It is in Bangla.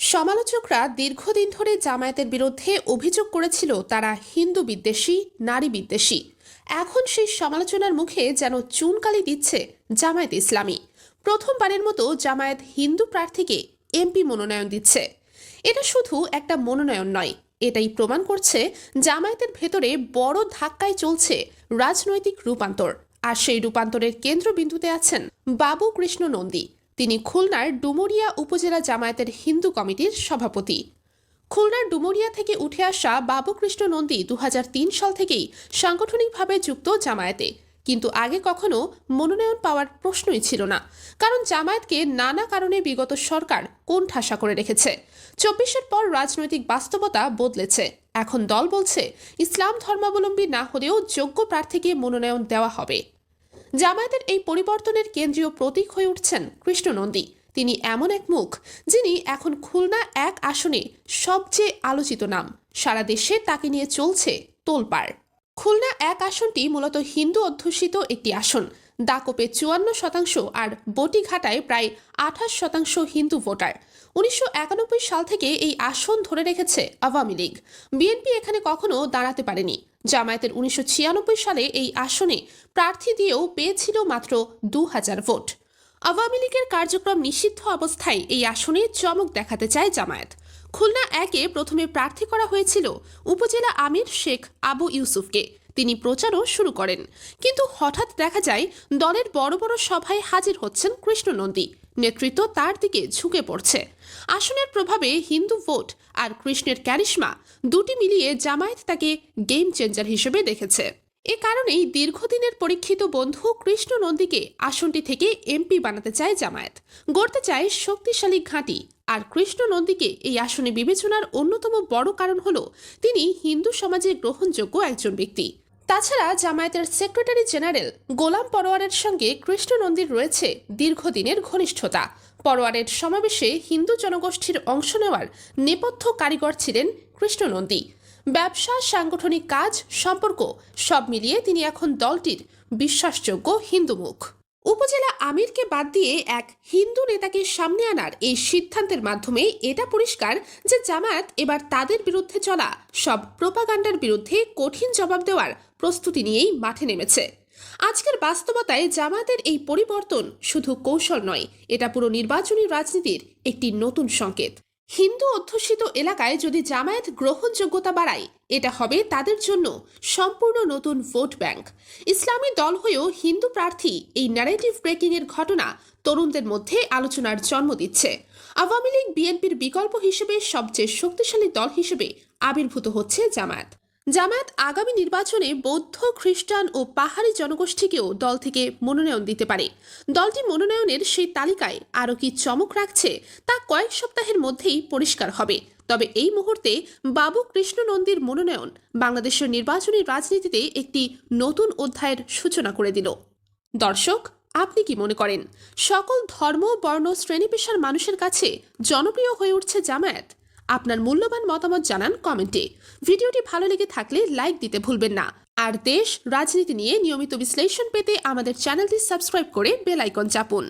সমালোচকরা দীর্ঘদিন ধরে জামায়াতের বিরুদ্ধে অভিযোগ করেছিল তারা হিন্দু বিদ্বেষী, নারী বিদ্বেষী। এখন সেই সমালোচনার মুখে যেন চুনকালি দিচ্ছে জামায়াত ইসলামী। প্রথমবারের মতো জামায়াত হিন্দু প্রার্থীকে এমপি মনোনয়ন দিচ্ছে। এটা শুধু একটা মনোনয়ন নয়, এটাই প্রমাণ করছে জামায়াতের ভেতরে বড় ধাক্কায় চলছে রাজনৈতিক রূপান্তর। আর সেই রূপান্তরের কেন্দ্রবিন্দুতে আছেন বাবু কৃষ্ণ নন্দী তিনি খুলনার ডুমুরিয়া উপজেলা জামায়াতের হিন্দু কমিটির সভাপতি। খুলনার ডুমুরিয়া থেকে উঠে আসা বাবুকৃষ্ণ নন্দী দু হাজার তিন সাল থেকেই সাংগঠনিকভাবে যুক্ত জামায়াতে। কিন্তু আগে কখনো মনোনয়ন পাওয়ার প্রশ্নই ছিল না। কারণ জামায়াতকে নানা কারণে বিগত সরকার কোন ঠাসা করে রেখেছে। চব্বিশের পর রাজনৈতিক বাস্তবতা বদলেছে। এখন দল বলছে, ইসলাম ধর্মাবলম্বী না হলেও যোগ্য প্রার্থীকে মনোনয়ন দেওয়া হবে। জামায়াতের এই পরিবর্তনের কেন্দ্রীয় প্রতীক হয়ে উঠছেন কৃষ্ণ নন্দী। তিনি এমন এক মুখ, যিনি এখন খুলনা এক আসনে সবচেয়ে আলোচিত নাম। সারা দেশে তাকে নিয়ে চলছে তোলপাড়। খুলনা এক আসনটি মূলত হিন্দু অধ্যুষিত একটি আসন। দাকোপে চুয়ান্ন শতাংশ আর বটিঘাটায় প্রায় আঠাশ শতাংশ হিন্দু ভোটার। উনিশশো একানব্বই সাল থেকে এই আসন ধরে রেখেছে আওয়ামী লীগ। বিএনপি এখানে কখনো দাঁড়াতে পারেনি। জামায়াতের উনিশশো ছিয়ানব্বই সালে এই আসনে প্রার্থী দিয়েও পেয়েছিল মাত্র দু হাজার ভোট। আওয়ামী লীগের কার্যক্রম নিষিদ্ধ অবস্থায় এই আসনে চমক দেখাতে চায় জামায়াত। খুলনা একে প্রথমে প্রার্থী করা হয়েছিল উপজেলা আমির শেখ আবু ইউসুফকে। তিনি প্রচারও শুরু করেন। কিন্তু হঠাৎ দেখা যায়, দলের বড় বড় সভায় হাজির হচ্ছেন কৃষ্ণ নন্দী নেতৃত্ব তার দিকে ঝুঁকে পড়ছে। আসনের প্রভাবে হিন্দু ভোট আর কৃষ্ণের ক্যারিশমা দুটি মিলিয়ে জামায়াত তাকে গেম চেঞ্জার হিসেবে দেখেছে। এ কারণেই দীর্ঘদিনের পরীক্ষিত বন্ধু কৃষ্ণ নন্দীকে আসনটি থেকে এমপি বানাতে চায় জামায়াত। গড়তে চায় শক্তিশালী ঘাঁটি আর কৃষ্ণ নন্দীকে এই আসনে বিবেচনার অন্যতম বড় কারণ হল তিনি হিন্দু সমাজে গ্রহণযোগ্য একজন ব্যক্তি। তাছাড়া জামায়াতের সেক্রেটারি জেনারেল গোলাম পরোয়ারের সঙ্গে কৃষ্ণনন্দীর রয়েছে দীর্ঘদিনের ঘনিষ্ঠতা। পরোয়ারের সমাবেশে হিন্দু জনগোষ্ঠীর অংশ নেওয়ার নেপথ্য কারিগর ছিলেন কৃষ্ণনন্দী ব্যবসা, সাংগঠনিক কাজ, সম্পর্ক সব মিলিয়ে তিনি এখন দলটির বিশ্বাসযোগ্য হিন্দু মুখ উপজেলা আমিরকে বাদ দিয়ে এক হিন্দু নেতাকে সামনে আনার এই সিদ্ধান্তের মাধ্যমে এটা পরিষ্কার যে জামায়াত এবার তাদের বিরুদ্ধে চলা, সব প্রোপাগান্ডার বিরুদ্ধে কঠিন জবাব দেওয়ার প্রস্তুতি নিয়েই মাঠে নেমেছে। আজকের বাস্তবতায় জামায়াতের এই পরিবর্তন শুধু কৌশল নয়, এটা পুরো নির্বাচনী রাজনীতির একটি নতুন সংকেত। হিন্দু অধ্যুষিত এলাকায় যদি জামায়াত গ্রহণযোগ্যতা বাড়ায়, এটা হবে তাদের জন্য সম্পূর্ণ নতুন ভোট ব্যাংক। ইসলামী দল হয়েও হিন্দু প্রার্থী এই ন্যারেটিভ ব্রেকিং এর ঘটনা তরুণদের মধ্যে আলোচনার জন্ম দিচ্ছে। আওয়ামী লীগ, বিএনপির বিকল্প হিসেবে সবচেয়ে শক্তিশালী দল হিসেবে আবির্ভূত হচ্ছে জামায়াত। জামায়াত আগামী নির্বাচনে বৌদ্ধ, খ্রিস্টান ও পাহাড়ি জনগোষ্ঠীকেও দল থেকে মনোনয়ন দিতে পারে। দলটি মনোনয়নের সেই তালিকায় আরও কি চমক রাখছে তা কয়েক সপ্তাহের মধ্যেই পরিষ্কার হবে। তবে এই মুহূর্তে বাবু কৃষ্ণ নন্দীর মনোনয়ন বাংলাদেশের নির্বাচনী রাজনীতিতে একটি নতুন অধ্যায়ের সূচনা করে দিল। দর্শক, আপনি কি মনে করেন, সকল ধর্ম, বর্ণ শ্রেণি পেশার মানুষের কাছে জনপ্রিয় হয়ে উঠছে জামায়াত? আপনার মূল্যবান মতামত জানান কমেন্টে। ভিডিওটি ভালো লেগে থাকলে লাইক দিতে ভুলবেন না। আর দেশ, রাজনীতি নিয়ে নিয়মিত বিশ্লেষণ পেতে আমাদের চ্যানেলটি সাবস্ক্রাইব করে বেল আইকন চাপুন।